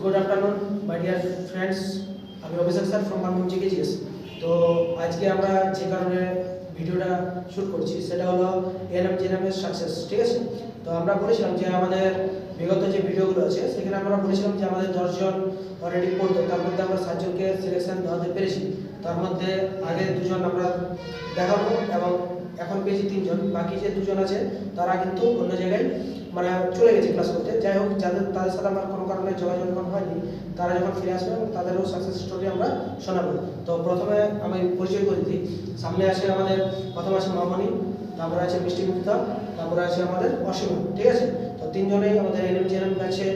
Good afternoon my dear friends আমি Abhishek sir from Manbhum GKGS তো আজকে আমরা যে কারণে ভিডিওটা শুট করছি, সেটা হলো এনএম জেনামের সাকসেস ঠিক আছে? তো আমরা বলেছিলাম যে আমাদের বিগত যে ভিডিওগুলো আছে, সেখানে আমরা বলেছিলাম যে আমাদের দশজন অলরেডি পড়তো, তার মধ্যে আমরা সাতজনকে সিলেকশন দেওয়াতে পেরেছি। তার মধ্যে আগে দুজন আমরা দেখাবো এবং এখন পেয়েছি তিনজন, বাকি যে দুজন আছে, তারা কিন্তু অন্য জায়গায় মানে চলে গেছে ক্লাস করতে। যাই হোক, যাদের, তাদের সাথে আমার কোনো কারণে যোগাযোগ এখন হয়নি, তারা যখন ফিরে আসবে, এবং তাদেরও সাকসেস স্টোরি আমরা শোনাবো। তো প্রথমে আমি পরিচয় করে দিই। সামনে আছে আমাদের, প্রথম আছে মামনি, তারপরে আছে মিষ্টি মুক্তা তারপরে আছে আমাদের অসীম, ঠিক আছে? তো তিনজনেই আমাদের এনএম জেএনএম ব্যাচে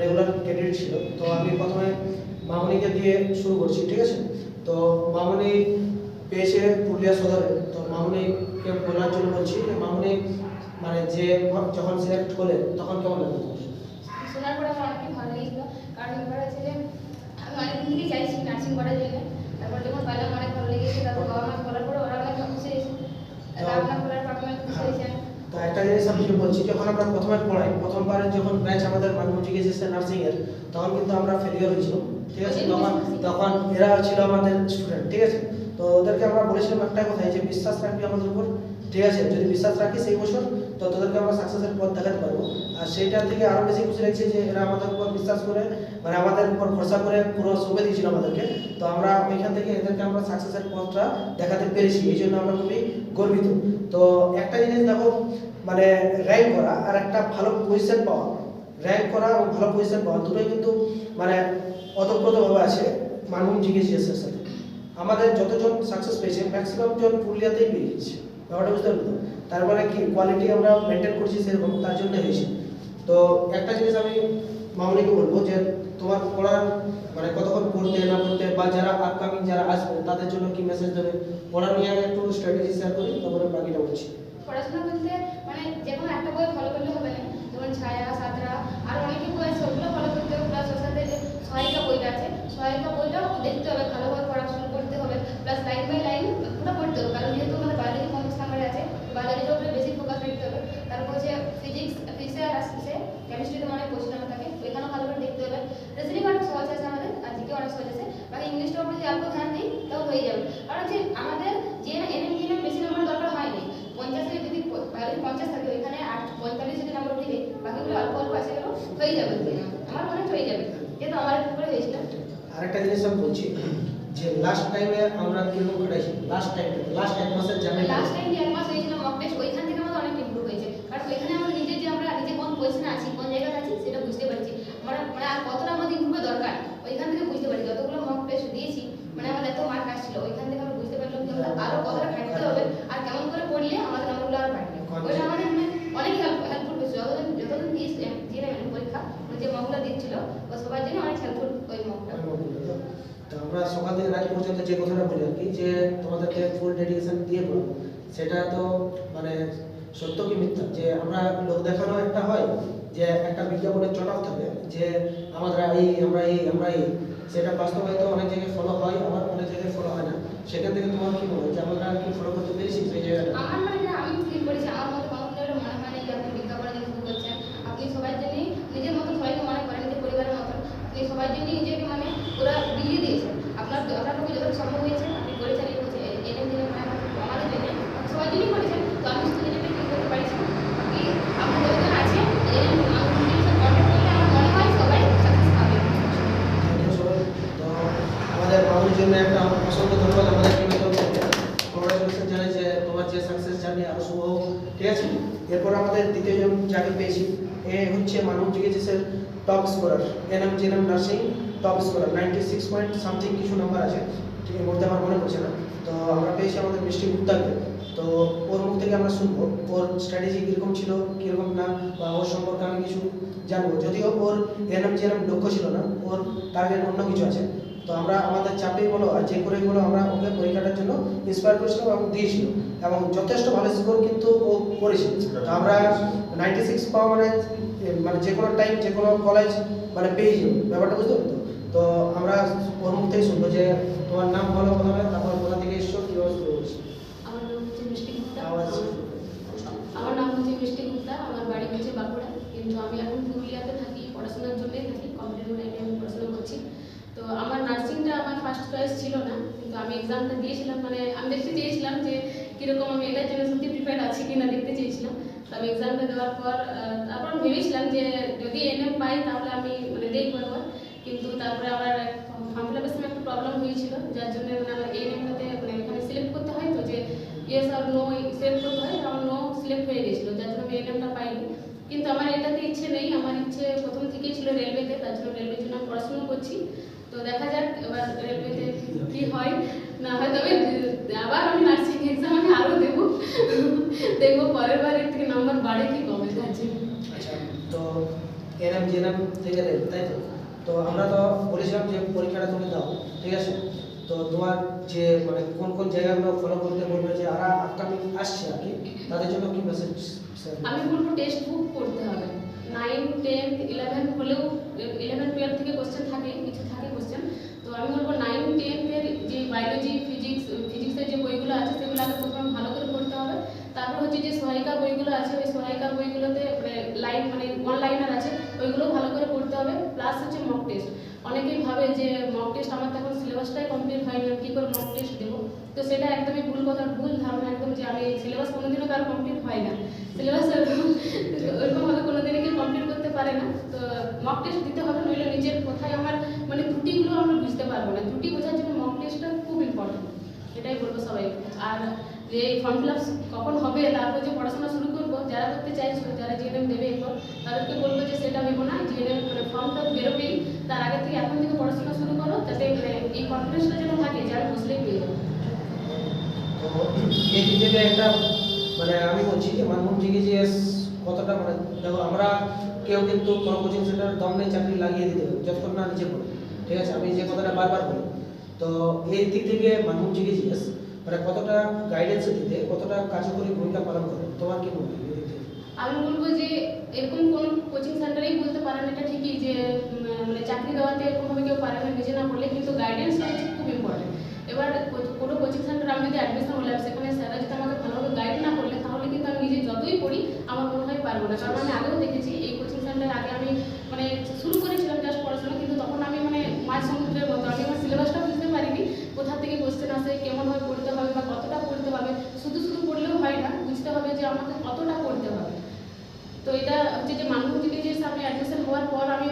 রেগুলার ক্যান্ডিডেট ছিল। তো আমি প্রথমে মামনিকে দিয়ে শুরু করছি, ঠিক আছে? তো মামনি পেয়েছে পুরুলিয়া সদরে। মামনিকে বলার জন্য বলছি যে মামনি মানে যে যখন সিলেক্ট হলে তখন কেমন লাগল শোনার পরে আমার অনেক ভালো লেগেছিল কারণ ব্যাপার হচ্ছে যে আমি অনেকদিন থেকেই চাইছি নার্সিং করার জন্য। তারপর যখন পাইলাম অনেক ভালো লেগেছে তারপর বাবা মা বলার পরে ওরা অনেক খুশি হয়েছে। পর অনেক খুশি হয়েছে। তো একটা জিনিস আমি বলছি যখন আমরা প্রথমে পড়াই প্রথমবারে যখন ব্যাচ আমাদের মানমুজি গেছে নার্সিং এর তখন কিন্তু আমরা ফেলিয়ার হয়েছিল ঠিক আছে? তখন তখন এরা ছিল আমাদের স্টুডেন্ট ঠিক আছে? তো ওদেরকে আমরা বলেছিলাম একটা কথাই যে বিশ্বাস রাখবি আমাদের উপর, ঠিক আছে? যদি বিশ্বাস রাখি সেই বছর, তো তোদেরকে আমরা সাকসেসের পথ দেখাতে পারব। আর সেইটা থেকে আরও বেশি খুশি লাগছে যে এরা আমাদের উপর বিশ্বাস করে মানে আমাদের উপর ভরসা করে পুরো সঁপে দিয়েছিল আমাদেরকে। তো আমরা ওইখান থেকে এদেরকে আমরা সাকসেসের পথটা দেখাতে পেরেছি, এই জন্য আমরা খুবই গর্বিত। তো একটা জিনিস দেখো মানে র্যাঙ্ক করা আর একটা ভালো পজিশন পাওয়া। র্যাঙ্ক করা ভালো পজিশন পাওয়া, দুটোই কিন্তু মানে অতপ্রতভাবে আছে মানভূম জিজ্ঞেসের সাথে আমাদের যতজন সাকসেস পেয়েছে ম্যাক্সিমাম জন পুরুলিয়াতেই পেয়েছে। ব্যাপারটা বুঝতে পারল তারপরে কি? কোয়ালিটি আমরা মেনটেন করছি সেরকম, তার জন্য হয়েছে। তো একটা জিনিস আমি মামনিকে বলব যে, তোমার পড়ার মানে কতক্ষণ পড়তে না পড়তে, বা যারা আপকামিং যারা আসবে, তাদের জন্য কি মেসেজ দেবে? পড়া নিয়ে আগে একটু স্ট্র্যাটেজি শেয়ার করি, তারপরে বাকিটা বলছি। পড়াশোনা বলতে মানে যে কোনো একটা বই ফলো করলে হবে না। যেমন ছায়া, সাতরা, আর অনেকে বই ওগুলো ফলো করতে হবে। প্লাস ওর সাথে আছে সহায়িকা বইটাও দেখতে হবে, ভালোভাবে পড়াশোনা করতে হবে। প্লাস লাইন বাই লাইন পুরো পড়তে হবে, কারণ যেহেতু আমাদের বায়োলজি কম নাম্বারে আছে বায়োলজির উপরে বেশি ফোকাস রাখতে হবে তারপর যে ফিজিক্স ফিজিক্সে আর আসছে কেমিস্ট্রিতে অনেক কোশ্চেন আমার থাকে ওইখানেও ভালো করে দেখতে হবে রিজনিং অনেক সহজ আছে আমাদের আর জিকে অনেক সহজ আছে বাকি ইংলিশটার উপরে যদি অল্প ধ্যান দিই তাও হয়ে যাবে কারণ যে আমাদের যে এনএম জিএনএম বেশি নম্বর দরকার হয়নি পঞ্চাশ থেকে যদি বায়োলজি পঞ্চাশ থাকে ওইখানে আট পঁয়তাল্লিশ যদি নম্বর উঠে যায় বাকিগুলো অল্প অল্প আছে গেল হয়ে যাবে আমার মনে হয় হয়ে যাবে যেহেতু আমার উপরে হয়েছিল আরেকটা বলছি যে লাস্ট টাইমে আমরা কীরকম খাটাইছি? লাস্ট টাইম লাস্ট এক মাসের জার্নি লাস্ট টাইম যে এক মাস হয়েছিল মক টেস্ট ওইখান থেকে আমাদের অনেক ইমপ্রুভ হয়েছে। কারণ ওইখানে আমরা নিজে যে আমরা নিজে কোন পজিশনে আছি কোন জায়গায় আছি সেটা বুঝতে পারছি। আমরা মানে আর কতটা আমাদের ইমপ্রুভের দরকার ওইখান থেকে বুঝতে পারি যতগুলো মক টেস্ট দিয়েছি মানে আমাদের এত মার্ক আসছিল ওইখান থেকে আমরা বুঝতে পারলাম যে আমরা আরও কতটা খাটতে হবে আর কেমন করে পড়লে আমাদের নম্বরগুলো আরও বাড়বে। ওইটা আমাদের মানে অনেক হেল্প হেল্পফুল হয়েছে যতদিন যতদিন দিয়েছি দিয়ে পরীক্ষা মানে যে মকগুলো দিচ্ছিল ও সবার জন্য অনেক হেল্পফুল আমরা সকাল থেকে রাত পর্যন্ত যে কথাটা বলি আর কি, যে তোমাদেরকে ফুল ডেডিকেশন দিয়ে বলো সেটা তো মানে সত্য কি মিথ্যা? যে আমরা লোক দেখানো একটা হয়, যে একটা বিজ্ঞাপনের চটাও থাকে, যে আমাদের এই, আমরা এই আমরা এই, সেটা বাস্তবায়িত অনেক জায়গায় ফলো হয়, আবার অনেক জায়গায় ফলো হয় না। সেখান থেকে তোমার কি মনে হয় যে আমরা কি ফলো করতে পেরেছি সেই জায়গাটা আমার মানে যেটা আমি ফিল করেছি আমার মতো কোনো প্লেয়ারের মনে হয় না যে আপনি বিজ্ঞাপনে দেখে শুরু করছেন আপনি সবার জন্যই নিজের মতো সবাইকে মনে করেন নিজের পরিবারের মতন আপনি সবার জন্যই নিজেকে মানে পুরো বিলিয়ে দিয়েছেন আপনার আপনার পক্ষে যতটা সম্ভব হয়েছে আপনি করেছেন এই হচ্ছে এনে দিনে মানে আমাদের জন্য আপনি সবার জন্যই করেছেন তো আমি শুধু নিজেকে ফিল করতে পারছি কি আপনার যতজন আছে এনে কন্ট্যাক্ট করলে আমার মনে হয় সবাই সাকসেস পাবে ধন্যবাদ সবাই। তো আমাদের মামুনির জন্য একটা অসংখ্য ধন্যবাদ আমাদের টিমের তরফ থেকে কংগ্রাচুলেশন জানাই যে তোমার যে সাকসেস জার্নি আরও শুভ হোক ঠিক আছে এরপর আমাদের যাকে পেয়েছি। এ হচ্ছে মানব জিজ্ঞেসের top scorer ANM GNM nursing top scorer ninety six point something কিছু নাম্বার আছে। ঠিক মুহূর্তে আমার মনে পড়ছে না। তো আমরা পেয়েছি আমাদের মিষ্টি গুপ্তাকে তো ওর মুখ থেকে আমরা শুনব, ওর স্ট্র্যাটেজি কীরকম ছিল, কীরকম না, বা ওর সম্পর্কে আমি কিছু জানব। যদিও ওর এনএম জেএনএম লক্ষ্য ছিল না, ওর টার্গেট অন্য কিছু আছে। তো আমরা আমাদের চাপেই বলো আর যে করেই বলো আমরা ওকে পরীক্ষাটার জন্য ইন্সপায়ার করেছিলাম এবং দিয়েছিল এবং যথেষ্ট ভালো স্কোর কিন্তু ও করেছে। তো আমরা নাইনটি সিক্স পাওয়া মানে মানে যে কোনো টাইম যে কোনো কলেজ মানে পেয়ে যাব। ব্যাপারটা বুঝতে পারতো তো? আমরা ওর মুখ থেকে শুনব যে তোমার নাম বলো প্রথমে তারপর কোথা থেকে এসছো কীভাবে শুরু করছি? আমার নাম হচ্ছে মিষ্টি গুপ্তা। আমার বাড়ি হচ্ছে বাঁকুড়া। কিন্তু আমি এখন পুরুলিয়াতে থাকি পড়াশোনার জন্যই থাকি কম্পিউটার লাইনে ফার্স্ট চয়েস ছিল না, কিন্তু আমি এক্সামটা দিয়েছিলাম মানে আমি দেখতে চেয়েছিলাম যে কীরকম আমি এটার জন্য সত্যি প্রিপেয়ার আছি কি না দেখতে চেয়েছিলাম। তো আমি এক্সামটা দেওয়ার পর তারপর আমি ভেবেছিলাম যে যদি এনএম পাই তাহলে আমি মানে দেখব একবার কিন্তু তারপরে আমার ফর্ম ফিল আপের সময় একটা প্রবলেম হয়েছিল, যার জন্য মানে আমার এনএমটাতে মানে এখানে সিলেক্ট করতে হয় তো যে ইয়েস আর নো সিলেক্ট করতে হয় তো আমার নো সিলেক্ট হয়ে গেছিল, যার জন্য আমি এনএমটা পাইনি। কিন্তু আমার এটাতে ইচ্ছে নেই, আমার ইচ্ছে প্রথম থেকেই ছিল রেলওয়েতে তার জন্য রেলওয়ের জন্য আমি পড়াশোনা করছি। তো দেখা যাক এবার রেলওয়েতে কি হয়। না হয় তবে আবার আমি নার্সিং এক্সাম আমি আরও দেবো। দেখব পরের বার এর থেকে নাম্বার বাড়ে কি কমে তার জন্য। আচ্ছা তো এনএম জেএনএম থেকে তাই তো? তো আমরা তো বলেছিলাম যে পরীক্ষাটা তুমি দাও ঠিক আছে? তো তোমার যে মানে কোন কোন জায়গাগুলো ফলো করতে বলবে যে আর আপকামিং আসছে আর কি তাদের জন্য কি মেসেজ আমি বলব টেক্সট বুক পড়তে হবে। নাইন টেন্থ ইলেভেন হলেও ইলেভেন টুয়েলভ থেকে কোশ্চেন থাকে, কিছু থাকে কোশ্চেন তো আমি বলব নাইন টেন্থের যে বায়োলজি ফিজিক্স ফিজিক্সের যে বইগুলো আছে, সেগুলো আগে প্রথমে ভালো করে পড়তে হবে। তারপর হচ্ছে যে সহায়িকা বইগুলো আছে, ওই সহায়িকা বইগুলোতে লাইন মানে ওয়ান লাইনার আছে, ওইগুলো ভালো করে পড়তে হবে প্লাস হচ্ছে মক টেস্ট অনেকেই ভাবে যে মক টেস্ট আমার তখন সিলেবাসটাই কমপ্লিট হয়নি, আমি কী করে মক টেস্ট দেবো? তো সেটা একদমই ভুল কথা, ভুল ধারণা একদম যে আমি সিলেবাস কোনোদিনও কারও কমপ্লিট হয় না। সিলেবাস ওইরকমভাবে কোনোদিনই কেউ কমপ্লিট করতে পারে না। তো মক টেস্ট দিতে হবে, নইলে নিজের কোথায় আমার মানে ত্রুটিগুলো আমরা বুঝতে পারব না। ত্রুটি বোঝার জন্য মক টেস্টটা খুব ইম্পর্টেন্ট এটাই বলব সবাই। আর যে ফর্ম ফিল আপ কখন হবে, তারপর যে পড়াশোনা শুরু করব, যারা করতে চাইছো, যারা জিএনএম দেবে এরপর, তাদেরকে বলব যে সেটা ভেবো না জিএনএম মানে ফর্মটা বেরোবেই। তার আগে থেকে এখন থেকে পড়াশোনা শুরু করো, যাতে মানে এই কনফিডেন্সটা যেন থাকে, যে আমি বসলেই পেয়ে যাব। মানে আমি বলছি যে মানভূম জিগিজিএস কতটা মানে দেখো আমরা কেউ কিন্তু কোনো কোচিং সেন্টার দম নেই, চাকরি লাগিয়ে দিতে হবে, যতক্ষণ না নিজে পড়ে। ঠিক আছে? আমি যে কথাটা বারবার বলি, তো এই দিক থেকে মানভূম জিগিজিএস মানে কতটা গাইডেন্স দিতে, কতটা কার্যকরী ভূমিকা পালন করে, তোমার কি মনে হয়? আমি বলব যে এরকম কোন কোচিং সেন্টারেই বলতে পারেন এটা ঠিকই যে মানে চাকরি দেওয়াতে এরকমভাবে কেউ পারে না নিজে না পড়লে কিন্তু গাইডেন্সটা হচ্ছে খুব ইম্পর্টেন্ট এবার কোনো কোচিং সেন্টারে আমি যদি অ্যাডমিশন হলাম, সেখানে স্যাররা যদি আমাকে ভালোভাবে গাইড না করলে পড়ি আমার মনে হয় পারব না। কারণ আমি আগেও দেখেছি, এই কোচিং সেন্টার আগে আমি মানে শুরু করেছিলাম জাস্ট পড়াশোনা, কিন্তু তখন আমি মানে মাঝ সমুদ্রের মতো, আমি আমার সিলেবাসটা বুঝতে পারিনি কোথা থেকে কোশ্চেন আসে কেমনভাবে পড়তে হবে বা কতটা পড়তে হবে শুধু শুধু পড়লেও হয় না বুঝতে হবে যে আমাকে কতটা পড়তে হবে তো এটা হচ্ছে যে মানব থেকে যে আমি অ্যাডমিশন হওয়ার পর আমি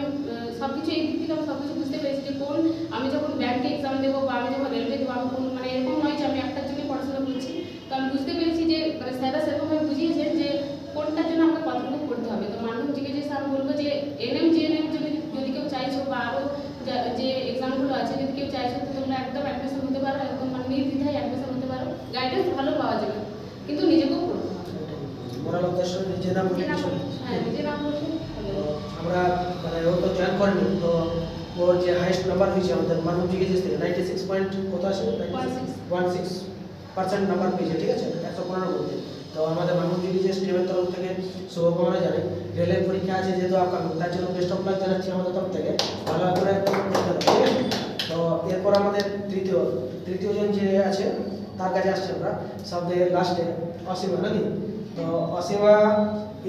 সব কিছু এই দিক থেকে আমি সব কিছু বুঝতে পেরেছি যে কোন আমি যখন ব্যাংকে এক্সাম দেবো বা আমি যখন রেলওয়ে দেবো আমি কোন মানে এরকম নয় যে আমি একটার জন্য পড়াশোনা করছি তো আমি বুঝতে পেরেছি যে মানে স্যাররা সেরকমভাবে বুঝিয়েছেন যে কোনটার জন্য আমাকে কতটুকু পড়তে হবে তো মানব থেকে যে আমি বলব যে এনএম জিএনএম যদি যদি কেউ চাইছো বা আরও যে এক্সামগুলো আছে যদি কেউ চাইছো তো তোমরা একদম অ্যাডমিশন হতে পারো একদম মানে নির্দ্বিধায় অ্যাডমিশন হতে পারো গাইডেন্স ভালো পাওয়া যাবে কিন্তু নিজেকেও পড়তে হবে মোরাল উদ্দেশ্য নিজে নাম নিজে না কিছু পড়লে- হ্যাঁ নিজে না পড়লে তো আমরা মানে ও তো জয়েন করেনি তো ওর যে হাইস্ট নাম্বার হয়েছে আমাদের মানব জিগিজিএস থেকে নাইনটি সিক্স পয়েন্ট কত আছে? 16 ওয়ান সিক্স পার্সেন্ট নাম্বার পেয়েছে, ঠিক আছে? একশো পনেরো মধ্যে তো আমাদের মানব জিগিজিএস টিমের তরফ থেকে শুভকামনা জানাই। রেলের পরীক্ষা আছে যেহেতু আপকামিং তার জন্য বেস্ট অফ লাক জানাচ্ছি আমাদের তরফ থেকে। ভালো করে তো এরপর আমাদের তৃতীয় তৃতীয় জন যে আছে, তার কাছে আসছে আমরা। সবথেকে লাস্টে অসীমা, নাকি? তো অসীমা,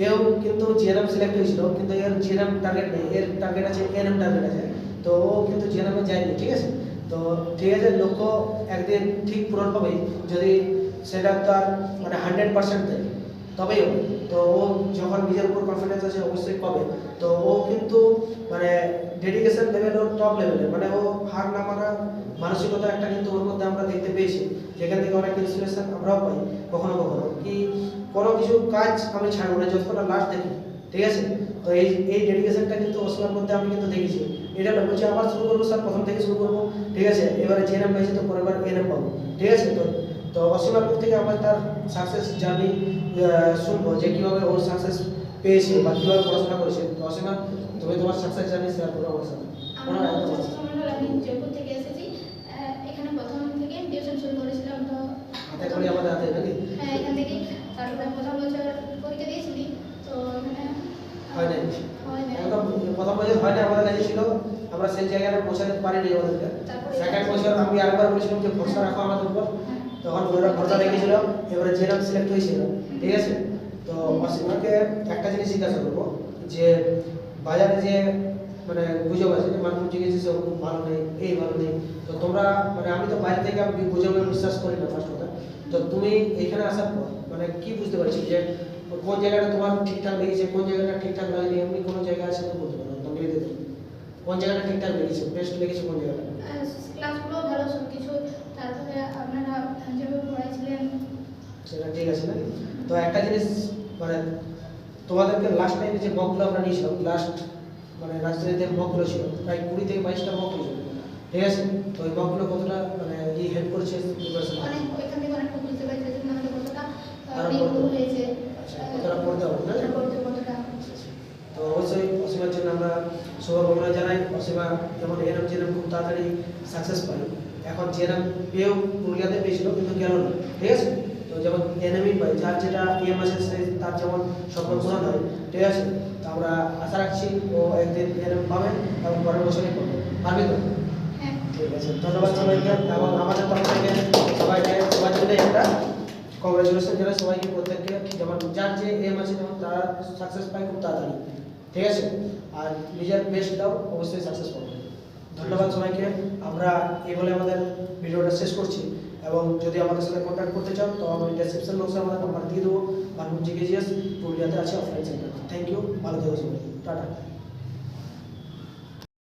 এও কিন্তু জিএনএম সিলেক্ট হয়েছিল, কিন্তু এর জিএনএম টার্গেট নেই। এর টার্গেট আছে এনএম টার্গেট আছে। তো ও কিন্তু জিএনএম এ যায়নি, ঠিক আছে? তো ঠিক আছে লক্ষ্য একদিন ঠিক পূরণ হবেই যদি সেটা তার মানে হান্ড্রেড পার্সেন্ট দেয়, তবেই হবে। তো ও যখন নিজের উপর কনফিডেন্স আছে, অবশ্যই পাবে। তো ও কিন্তু মানে ডেডিকেশন লেভেল ওর টপ লেভেলের মানে ও হার না মানা মানসিকতা একটা কিন্তু ওর মধ্যে আমরা দেখতে পেয়েছি। যেখান থেকে অনেক ইন্সপিরেশন আমরাও পাই, কখনো কখনো। কি কোনো কিছু কাজ আমি ছাড়বো না, যতক্ষণ লাস্ট দেখি, ঠিক আছে? তো এই এই ডেডিকেশনটা কিন্তু অসীমার মধ্যে আমি কিন্তু দেখেছি। এটা না বলছি আবার শুরু করব স্যার প্রথম থেকে শুরু করব। ঠিক আছে এবারে যে নাম পেয়েছি তো পরের বার এ নাম পাবো। ঠিক আছে তো তো অসীমার মুখ থেকে আমরা তার সাকসেস জার্নি শুনব যে কীভাবে ওর সাকসেস পেয়েছে বা কীভাবে পড়াশোনা করেছে। তো অসীমা তুমি তোমার সাকসেস জার্নি শেয়ার করো আমার সাথে। আমাদের হাতে নাকি? হ্যাঁ এখান থেকে তারপরে প্রথম বছর পরীক্ষা দিয়েছিলি তো এখানে হয় নাই হয় না একদম প্রথম বছর হয় না আমাদের কাছে ছিল। আমরা সেই জায়গাটা পৌঁছাতে পারিনি আমাদেরকে। সেকেন্ড বছর আমি আরেকবার বলেছিলাম যে ভরসা রাখো আমাদের উপর। তখন ওরা ভরসা রেখেছিল। এবারে যে নাম সিলেক্ট হয়েছিল। ঠিক আছে? তো একটা জিনিস জিজ্ঞাসা করব যে বাজারে যে মানে গুজব আছে মানুষ জিজ্ঞেস খুব ভালো নেই এই ভালো নেই। তো তোমরা মানে আমি তো বাইরে থেকে আমি গুজবে বিশ্বাস করি না ফার্স্ট কথা। তো তুমি এখানে আসার পর মানে কি বুঝতে পারছি যে কোন জায়গাটা তোমার ঠিকঠাক লেগেছে কোন জায়গাটা ঠিকঠাক লাগেনি এমনি কোনো জায়গা আছে তো বলতে পারো তুমি দিতে কোন জায়গাটা ঠিকঠাক লেগেছে বেস্ট লেগেছে কোন জায়গাটা? ক্লাসগুলো ভালো সব কিছু তারপরে আপনারা যেভাবে পড়াইছিলেন। সেটা ঠিক আছে না তো একটা জিনিস মানে তোমাদেরকে লাস্ট টাইমে যে মকগুলো আমরা নিয়েছিলাম লাস্ট মানে রাজধানীতে মকগুলো ছিল প্রায় কুড়ি থেকে বাইশটা মক ছিল। ঠিক আছে? তো ওই মকগুলো কতটা মানে ই হেল্প করেছে? প্রিপারেশন অনেক ওইখান থেকে বুঝতে পারছি যে কতটা? হয়েছে। কতটা পড়তে হবে না? তো অবশ্যই অসীমার জন্য আমরা শুভকামনা জানাই। অসীমা যেমন এরম জেনাম খুব তাড়াতাড়ি সাকসেস পাই এখন জেনাম পেয়েও পুরুলিয়াতে পেয়েছিল কিন্তু গেল না। ঠিক আছে? তো যেমন এনএমই পাই যার যেটা ইএম আছে সে- তার যেমন পূরণ হয়। ঠিক আছে? তো আমরা আশা রাখছি ও একদিন এনএম পাবে এবং পরের বছরই করবে পারবে তো? হ্যাঁ। ঠিক আছে ধন্যবাদ সবাইকে। এবং আমাদের তরফ থেকে সবাইকে সবার জন্য একটা কংগ্রেচুলেশন জানাই সবাইকে প্রত্যেককে যেমন যার যে এম আছে যেমন তারা সাকসেস পায়, খুব তাড়াতাড়ি। ঠিক আছে? আর নিজের বেস্ট দাও, অবশ্যই সাকসেস পাবে। ধন্যবাদ সবাইকে। আমরা এই বলে আমাদের ভিডিওটা শেষ করছি। এবং যদি আমাদের সাথে কন্ট্যাক্ট করতে চাও, তো আমি ডেসক্রিপশন বক্সে আমাদের নাম্বার দিয়ে দেবো। বানপুর জিকেজিএস, পুরুলিয়াতে আছে অফলাইন সেন্টার থ্যাংক ইউ ভালো থেকো সবাই। টাটা।